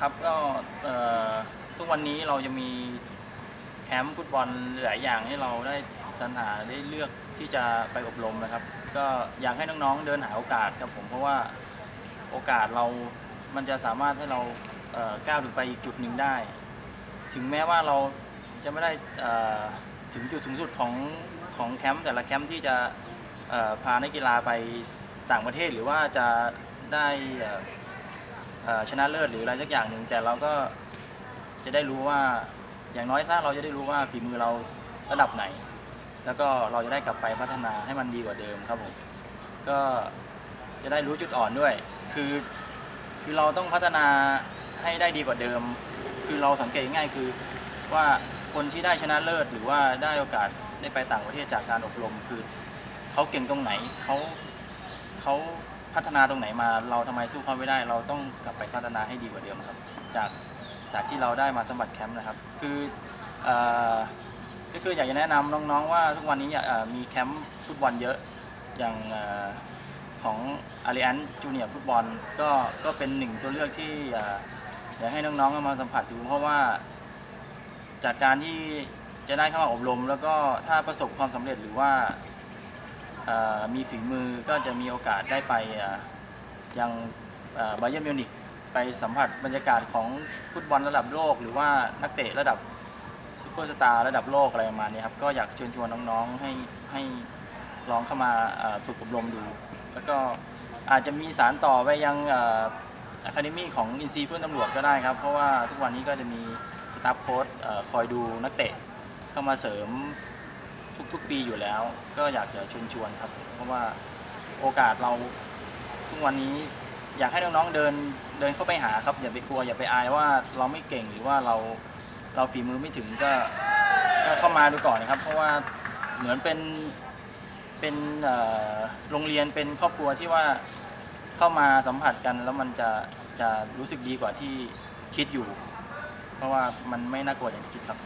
ครับก็ทุกวันนี้เราจะมีแคมป์ฟุตบอลหลายอย่างให้เราได้สรรหาได้เลือกที่จะไปอบรมนะครับ ก็อยากให้น้องๆเดินหาโอกาสครับผมเพราะว่าโอกาสเรา มันจะสามารถให้เราเก้าวถึงไปอีกจุดหนึ่งได้ ถึงแม้ว่าเราจะไม่ได้ถึงจุดสูงสุดของของแคมป์แต่ละแคมป์ที่จะพานักกีฬาไปต่างประเทศหรือว่าจะได้ ชนะเลิศหรืออะไรสักอย่างหนึ่งแต่เราก็จะได้รู้ว่าอย่างน้อยซะเราจะได้รู้ว่าฝีมือเราระดับไหน แล้วก็เราจะได้กลับไปพัฒนาให้มันดีกว่าเดิมครับผมก็จะได้รู้จุดอ่อนด้วย คือคือเราต้องพัฒนาให้ได้ดีกว่าเดิม คือเราสังเกตง่ายคือว่าคนที่ได้ชนะเลิศหรือว่าได้โอกาสได้ไปต่างประเทศจากการอบรมคือเขาเก่งตรงไหนเขาเขา พัฒนาตรงไหนมาเราทำไมสู้เขาไม่ได้ เราต้องกลับไปพัฒนาให้ดีกว่าเดิมครับ จากจากที่เราได้มาสมัครแคมป์นะครับ คือก็คืออยากจะแนะนำน้องๆว่าทุกวันนี้มีแคมป์ฟุตบอลเยอะอย่างอของอารีแอนจูเนียร์ฟุตบอลก็ก็เป็นหนึ่งตัวเลือกที่อยากให้น้องๆมาสัมผัสดูเพราะว่า จากการที่จะได้เข้ามาอบรม แล้วก็ถ้าประสบความสำเร็จหรือว่า มีฝีมือก็จะมีโอกาสได้ไปยังบาเย r n มิวนิกไปสัมผัสบรรยากาศของฟุตบอลระดับโลก หรือว่านักเตะระดับซูเปอร์สตาร์ระดับโลกอะไรประมาณนี้ครับก็อยากเชิญชวนน้องๆให้ให้ลองเข้ามาฝึกอบรมดู แล้วก็อาจจะมีสารต่อไปยังอะคาเดมี่ของอินซีเพื่อนตำรวจก็ได้ครับ เพราะว่าทุกวันนี้ก็จะมีสตาฟโค้ชคอยดูนักเตะเข้ามาเสริม ทุก ๆ ปีอยู่แล้ว ก็อยากจะชวนชวนครับ เพราะว่าโอกาสเราทุกวันนี้อยากให้น้องๆเดินเดินเข้าไปหาครับ อย่าไปกลัวอย่าไปอายว่าเราไม่เก่งหรือว่าเราเราฝีมือไม่ถึงก็ก็เข้ามาดูก่อนนะครับ เพราะว่าเหมือนเป็นเป็นโรงเรียนเป็นครอบครัวที่ว่าเข้ามาสัมผัสกันแล้วมันจะจะรู้สึกดีกว่าที่คิดอยู่ เพราะว่ามันไม่น่ากลัวอย่างที่คิดครับ